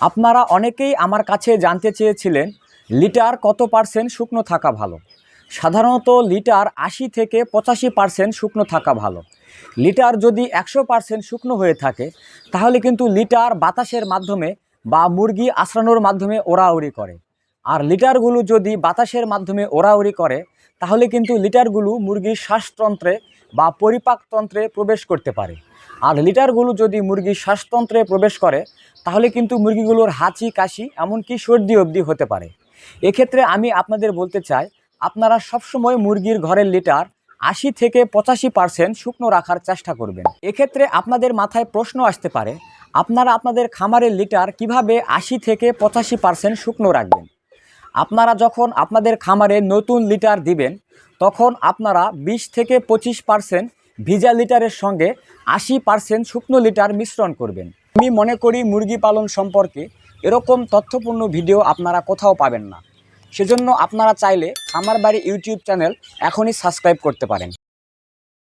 আপনারা অনেকেই আমার কাছে জানতে চেয়েছিলেন, লিটার কত পার্সেন্ট শুকনো থাকা ভালো? সাধারণত লিটার আশি থেকে পঁচাশি পার্সেন্ট শুকনো থাকা ভালো। লিটার যদি একশো পার্সেন্ট শুকনো হয়ে থাকে, তাহলে কিন্তু লিটার বাতাসের মাধ্যমে বা মুরগি আশ্রানোর মাধ্যমে ওড়াউড়ি করে। আর লিটারগুলো যদি বাতাসের মাধ্যমে ওড়াউড়ি করে তাহলে কিন্তু লিটারগুলো মুরগির শ্বাসতন্ত্রে বা পরিপাকতন্ত্রে প্রবেশ করতে পারে। আর লিটারগুলো যদি মুরগির শ্বাসতন্ত্রে প্রবেশ করে, তাহলে কিন্তু মুরগিগুলোর হাঁচি, কাশি, এমনকি সর্দি অবধি হতে পারে। এক্ষেত্রে আমি আপনাদের বলতে চাই, আপনারা সবসময় মুরগির ঘরের লিটার আশি থেকে পঁচাশি পার্সেন্ট শুকনো রাখার চেষ্টা করবেন। এক্ষেত্রে আপনাদের মাথায় প্রশ্ন আসতে পারে, আপনারা আপনাদের খামারের লিটার কীভাবে আশি থেকে পঁচাশি পার্সেন্ট শুকনো রাখবেন? আপনারা যখন আপনাদের খামারে নতুন লিটার দিবেন, তখন আপনারা বিশ থেকে পঁচিশ পার্সেন্ট ভিজা লিটারের সঙ্গে আশি পার্সেন্ট শুকনো লিটার মিশ্রণ করবেন। আমি মনে করি মুরগি পালন সম্পর্কে এরকম তথ্যপূর্ণ ভিডিও আপনারা কোথাও পাবেন না। সেজন্য আপনারা চাইলে আমার বাড়ি ইউটিউব চ্যানেল এখনই সাবস্ক্রাইব করতে পারেন।